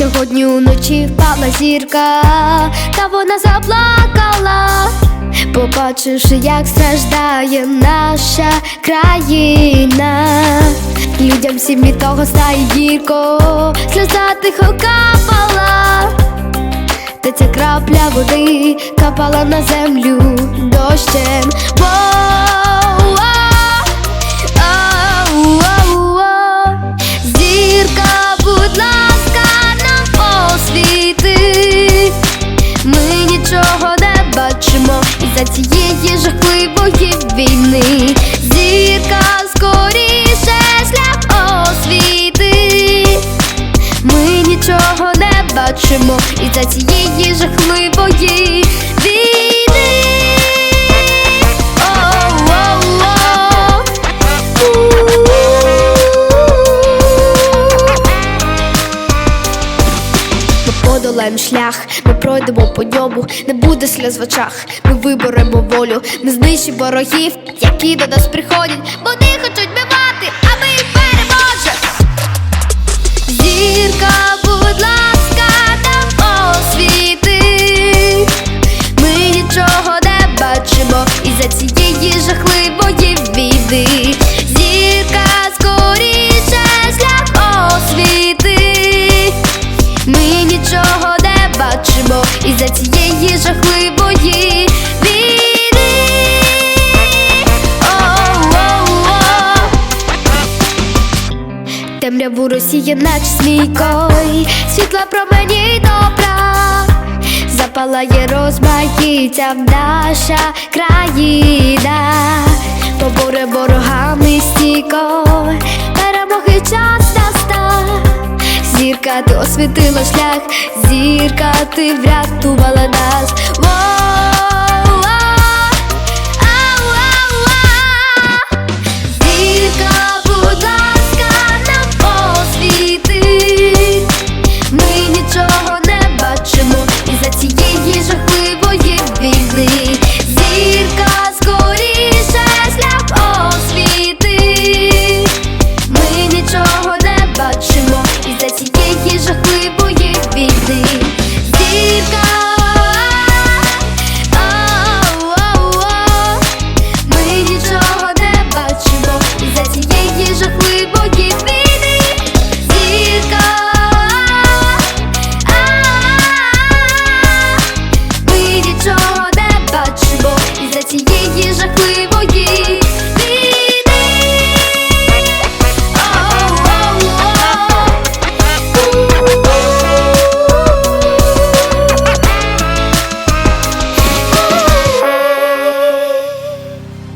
Сьогодні уночі впала зірка, та вона заплакала, побачивши, як страждає наша країна. Людям всім від того стає гірко, сльоза тихо капала. Та ця крапля води капала на землю дощем. Воу, жахливої війни. Зірка скоріше шлях освіти. Ми нічого не бачимо і за цієї жахливої подолаємо шлях, ми пройдемо по ньому, не буде сліз в очах, ми виберемо волю, ми знищимо ворогів, які до нас приходять, вони хочуть бивати, нічого не бачимо із-за цієї жахливої війни. Темряву росіє, наче смійкой, світла промені добра, запалає розмаїття наша країна, поборе ворогами стійко, Зірка, ти освітила шлях, зірка, ти врятувала нас.